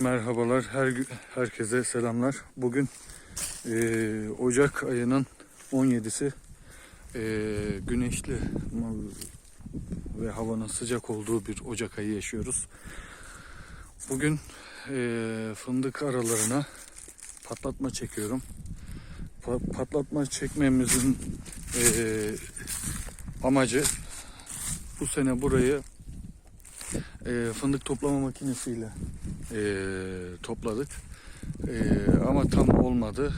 Merhabalar, her herkese selamlar. Bugün eee, Ocak ayının 17'si eee, güneşli ve havanın sıcak olduğu bir Ocak ayı yaşıyoruz. Bugün eee, fındık aralarına patlatma çekiyorum. Pa- patlatma çekmemizin eee, amacı bu sene burayı eee, fındık toplama makinesiyle eee, topladık. Eee, ama tam olmadı.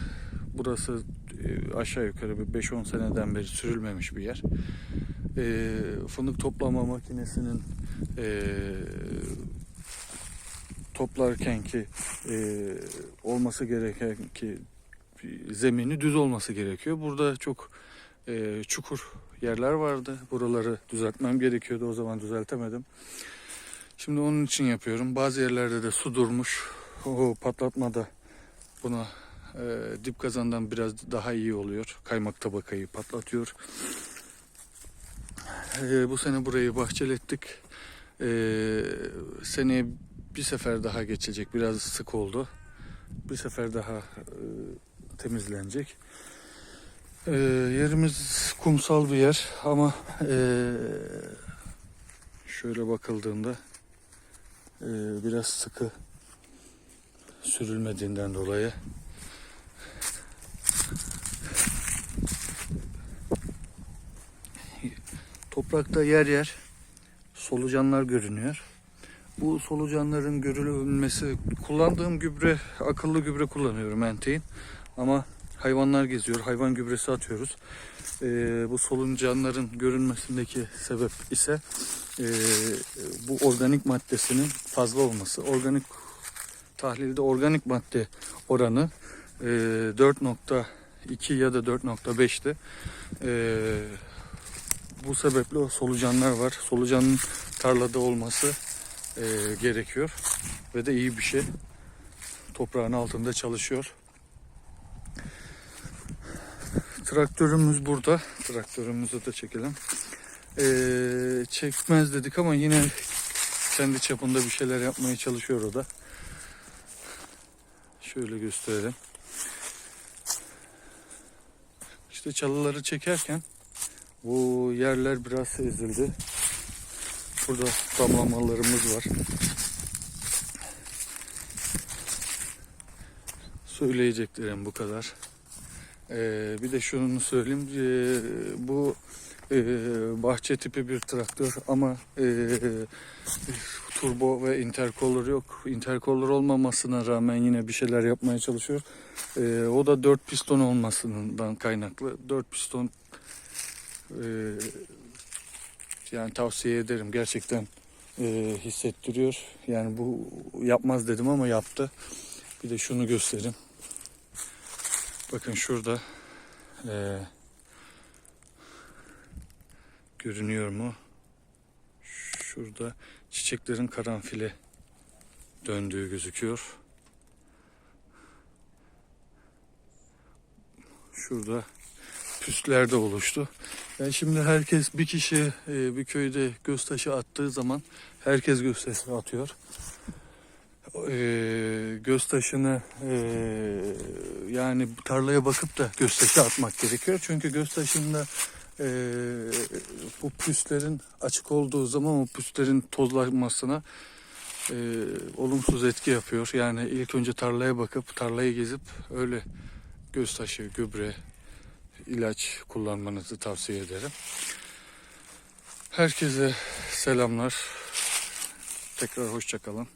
Burası eee, aşağı yukarı bir 5-10 seneden beri sürülmemiş bir yer. Eee, fındık toplama makinesinin eee toplarken ki eee, olması gereken ki zemini düz olması gerekiyor. Burada çok eee, çukur yerler vardı. Buraları düzeltmem gerekiyordu. O zaman düzeltemedim. Şimdi onun için yapıyorum. Bazı yerlerde de su durmuş. O patlatmada buna e, dip kazandan biraz daha iyi oluyor. Kaymak tabakayı patlatıyor. E, bu sene burayı bahçelettik. E, seneye bir sefer daha geçecek. Biraz sık oldu. Bir sefer daha e, temizlenecek. E, yerimiz kumsal bir yer ama e, şöyle bakıldığında ee, biraz sıkı sürülmediğinden dolayı toprakta yer yer solucanlar görünüyor. Bu solucanların görülmesi kullandığım gübre akıllı gübre kullanıyorum Entein ama hayvanlar geziyor hayvan gübresi atıyoruz. Ee, bu solucanların görünmesindeki sebep ise e, bu organik maddesinin fazla olması. Organik tahlilde organik madde oranı e, 4.2 ya da 4.5'ti. E, bu sebeple solucanlar var. Solucanın tarlada olması e, gerekiyor ve de iyi bir şey. Toprağın altında çalışıyor. Traktörümüz burada. Traktörümüzü de çekelim. Ee, çekmez dedik ama yine kendi çapında bir şeyler yapmaya çalışıyor o da. Şöyle gösterelim. İşte çalıları çekerken bu yerler biraz ezildi. Burada damlamalarımız var. Söyleyeceklerim bu kadar. Ee, bir de şunu söyleyeyim. Ee, bu e, bahçe tipi bir traktör ama e, turbo ve intercooler yok. Intercooler olmamasına rağmen yine bir şeyler yapmaya çalışıyor. E, o da 4 piston olmasından kaynaklı. 4 piston e, yani tavsiye ederim. Gerçekten e, hissettiriyor. Yani bu yapmaz dedim ama yaptı. Bir de şunu göstereyim. Bakın şurada e, görünüyor mu? Şurada çiçeklerin karanfili döndüğü gözüküyor. Şurada püsler de oluştu. Yani şimdi herkes bir kişi e, bir köyde göz attığı zaman herkes göz taşı atıyor. E, e, yani tarlaya bakıp da göz taşı atmak gerekiyor. Çünkü göz taşında e, bu püslerin açık olduğu zaman o püslerin tozlanmasına e, olumsuz etki yapıyor. Yani ilk önce tarlaya bakıp tarlayı gezip öyle göz taşı, gübre, ilaç kullanmanızı tavsiye ederim. Herkese selamlar. Tekrar hoşçakalın.